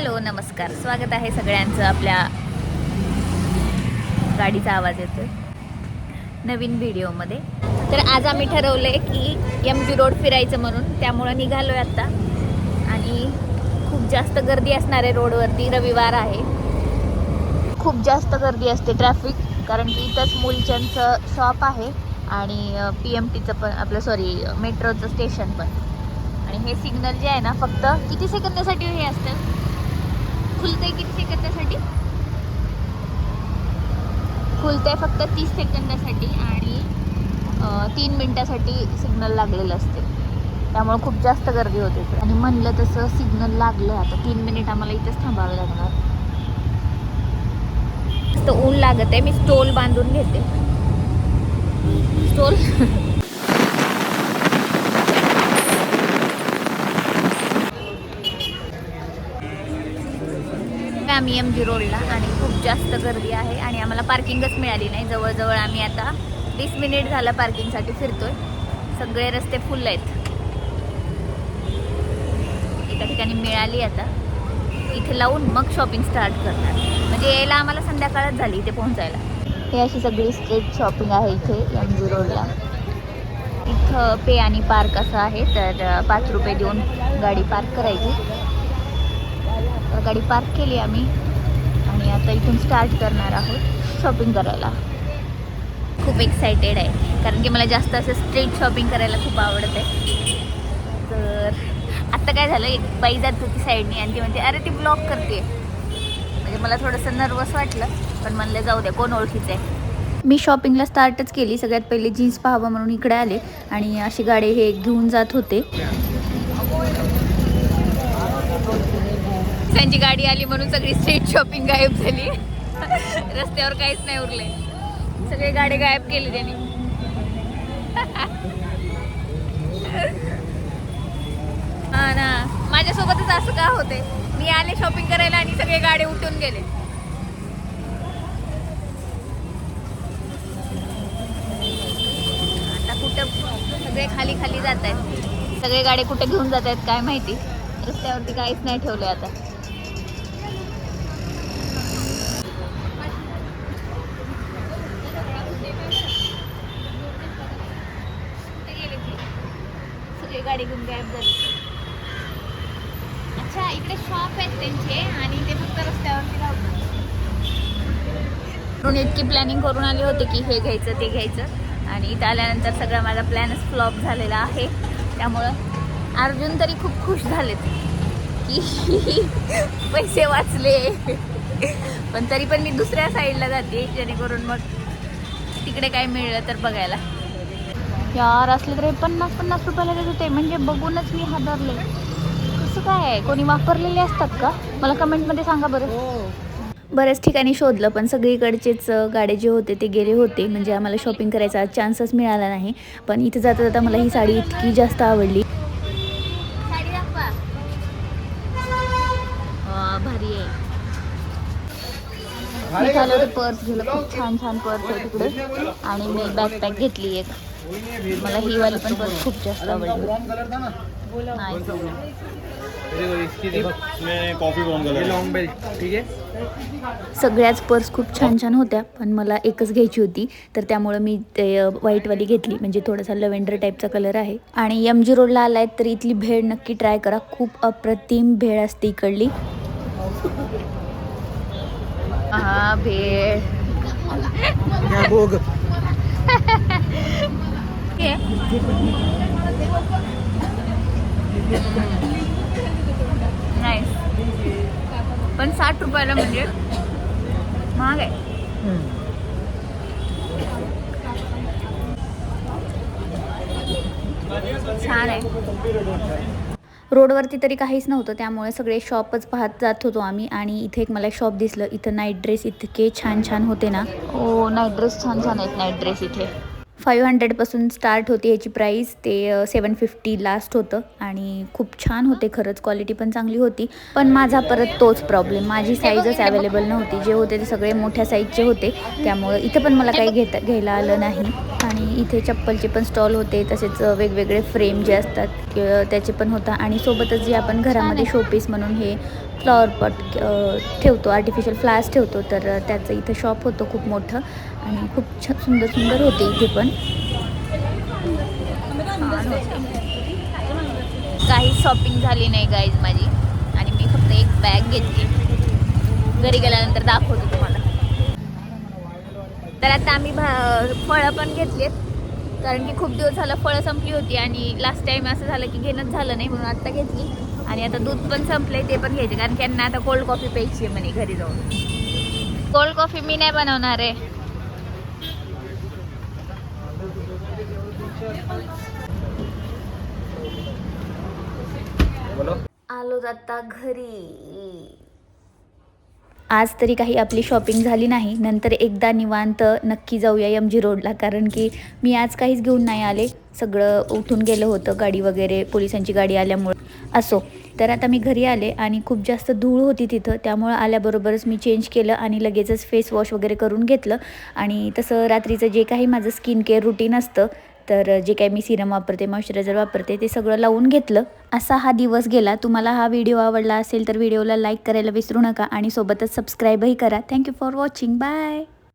Hello नमस्कार. स्वागत आहे सगळ्यांचं आपल्या गाडीचा आवाज येतोय. नवीन व्हिडिओमध्ये. तर आज आम्ही ठरवलं आहे की एम जी रोड फिरायचं म्हणून. त्यामुळं निघालो आहे आत्ता आणि खूप जास्त गर्दी असणार आहे रोडवरती. रविवार आहे. खूप जास्त गर्दी असते ट्रॅफिक कारण की इथंच मूलचंदचं शॉप आहे आणि पी एम टीचं पण आपलं सॉरी मेट्रोचं स्टेशन पण. आणि हे सिग्नल जे आहे ना फक्त किती सेकंदासाठी हे असतं? खुलते किती सेकंदासाठी? खुलते फक्त तीस सेकंदासाठी आणि तीन मिनटासाठी सिग्नल लागलेलं असते. त्यामुळे खूप जास्त गर्दी होते आणि म्हणलं तसं सिग्नल लागलं आता. तीन मिनिट आम्हाला इथंच थांबावं लागणार. ऊन लागत आहे मी स्टोल बांधून घेते. स्टोल? आम्ही एम जी रोडला आणि खूप जास्त गर्दी आहे आणि आम्हाला पार्किंगच मिळाली नाही. जवळजवळ आम्ही आता वीस मिनिट झालं पार्किंगसाठी फिरतोय. सगळे रस्ते फुल आहेत. एका ठिकाणी मिळाली आता. इथे लावून मग शॉपिंग स्टार्ट करणार. म्हणजे यायला आम्हाला संध्याकाळच झाली इथे पोहोचायला. हे अशी सगळी स्ट्रीट शॉपिंग आहे इथे एम जी रोडला इथं पे आणि पार्क असं आहे तर पाच रुपये देऊन गाडी पार्क करायची. गाडी पार्क केली आम्ही. आणि आता इथून स्टार्ट करणार आहोत शॉपिंग करायला. खूप एक्सायटेड आहे. कारण की मला जास्त असं स्ट्रीट शॉपिंग करायला खूप आवडतं आहे तर आत्ता काय झालं? एक बाई जात होती साईडनी आणि ती म्हणते अरे ती ब्लॉक करते. म्हणजे मला थोडंसं नर्वस वाटलं पण म्हणलं जाऊ द्या कोण ओळखीचं आहे? मी शॉपिंगला स्टार्टच केली. सगळ्यात पहिले जीन्स पाहावं म्हणून इकडे आले. आणि अशी गाडी हे घेऊन जात होते. त्यांची गाडी आली म्हणून सगळी स्ट्रीट शॉपिंग गायब झाली. रस्त्यावर काहीच नाही उरले. सगळे गाडी गायब केली त्यांनी. हा ना. माझ्यासोबतच असं का होते मी आले शॉपिंग करायला आणि सगळे गाडी उठून गेले. आता कुठं सगळे खाली खाली जात आहेत सगळे गाडी कुठे घेऊन जात आहेत काय माहिती? रस्त्यावरती काहीच नाही ठेवले आता कुठे गेले ते? आपली गाडी घेऊन गायब झाली. अच्छा इकडे शॉप आहेत त्यांचे आणि ते फक्त रस्त्यावरती राहतात म्हणून इतकी प्लॅनिंग करून आले होते की हे घ्यायचं ते घ्यायचं. आणि इथं आल्यानंतर सगळा माझा प्लॅनच फ्लॉप झालेला आहे. त्यामुळं अर्जुन तरी खूप खुश झालेत की पैसे वाचले. पण तरी पण मी दुसऱ्या साईडला जाते जेणेकरून मग तिकडे काय मिळलं तर बघायला. यार असले तरी पन्नास पन्नास रुपयाला देत होते म्हणजे बघूनच मी हादरले. कसं काय कोणी वापरलेले असतात का? मला कमेंटमध्ये सांगा बरं. बऱ्याच ठिकाणी शोधलं पण सगळीकडचेच गाडे जे होते ते गेले होते. म्हणजे आम्हाला शॉपिंग करायचा चान्सच मिळाला नाही. पण इथे जाता जाता मला ही साडी इतकी जास्त आवडली. भारी आहे. मी पर्स घेतलं. खूप छान छान पर्स आहे तिकडे. आणि मी बॅकपॅक घेतली एक. मला ही वाली पण पर्स खूप जास्त आवडली. Nice. इसमें coffee brown colour long belt ठीक है सगळ्याच पर्स खूप छान छान होत्या पण मला एकच घ्यायची होती. तर त्यामुळं मी ते व्हाईटवाली घेतली. म्हणजे थोडासा लव्हेंडर टाईपचा कलर आहे. आणि एम जी रोडला आलाय तर इथली भेळ नक्की ट्राय करा. खूप अप्रतिम भेळ असते इकडली. हा भेळ. भोग नाही पण साठ रुपयाला म्हणजे महाग आहे. छान आहे. रोडवरती तरी काहीच नव्हतं त्यामुळे सगळे शॉपच पाहत जात होतो आम्ही आणि इथे एक मला शॉप दिसलं. इथं नाईट ड्रेस इतके छान छान होते ना. हो नाईट ड्रेस छान छान आहेत नाईट ड्रेस इथे. फाईव्ह हंड्रेडपासून स्टार्ट होती ह्याची प्राईस. ते सेवन फिफ्टी लास्ट होतं आणि खूप छान होते खरंच. क्वालिटी पण चांगली होती. पण माझा परत तोच प्रॉब्लेम माझी साईजच अवेलेबल नव्हती. जे होते ते सगळे मोठ्या साईजचे होते. त्यामुळं इथं पण मला काही घेता घ्यायला आलं नाही. इथे चप्पलचे पण स्टॉल होते तसेच वेगवेगळे फ्रेम जे असतात त्याचे पण होता. आणि सोबतच जे आपण घरामध्ये शोपीस म्हणून हे फ्लॉवर पॉट ठेवतो आर्टिफिशियल फ्लावर्स ठेवतो तर त्याचं इथं शॉप होतं खूप मोठं. आणि खूप छ सुंदर सुंदर होते इथे पण. काही शॉपिंग झाली नाही गाईज माझी. आणि मी फक्त एक बॅग घेतली. घरी गेल्यानंतर दाखवतो तुम्हाला. तर आता आम्ही भा फळं पण घेतलीत. कारण की खूप दिवस झालं फळं संपली होती आणि लास्ट टाइम असं झालं की घेणंच झालं नाही म्हणून आत्ता घेतली. आणि आता दूध पण संपलंय ते पण घ्यायचे. कारण की यांना आता कोल्ड कॉफी प्यायची आहे म्हणे घरी जाऊन. कोल्ड कॉफी मी नाही बनवणार आहे. बोलो. आलो आता घरी. आज तरी काही आपली शॉपिंग झाली नाही. नंतर एकदा निवांत नक्की जाऊया एम जी रोडला कारण की मी आज काहीच घेऊन नाही आले. सगळं उठून गेलं होतं. गाडी वगैरे पोलिसांची गाडी आल्यामुळं. असो. तर आता मी घरी आले आणि खूप जास्त धूळ होती तिथं. त्यामुळं आल्याबरोबरच मी चेंज केलं आणि लगेचच फेस वॉश वगैरे करून घेतलं. आणि तसं रात्रीचं जे काही माझं स्किन केअर रुटीन असतं तर जे काही मी सिरम वापरते मॉइश्चरायझर वापरते ते सगळं लावून घेतलं. असा हा दिवस गेला. तुम्हाला हा व्हिडिओ आवडला असेल तर व्हिडिओला लाईक करायला विसरू नका आणि सोबतच सबस्क्राईबही करा. Thank you for watching bye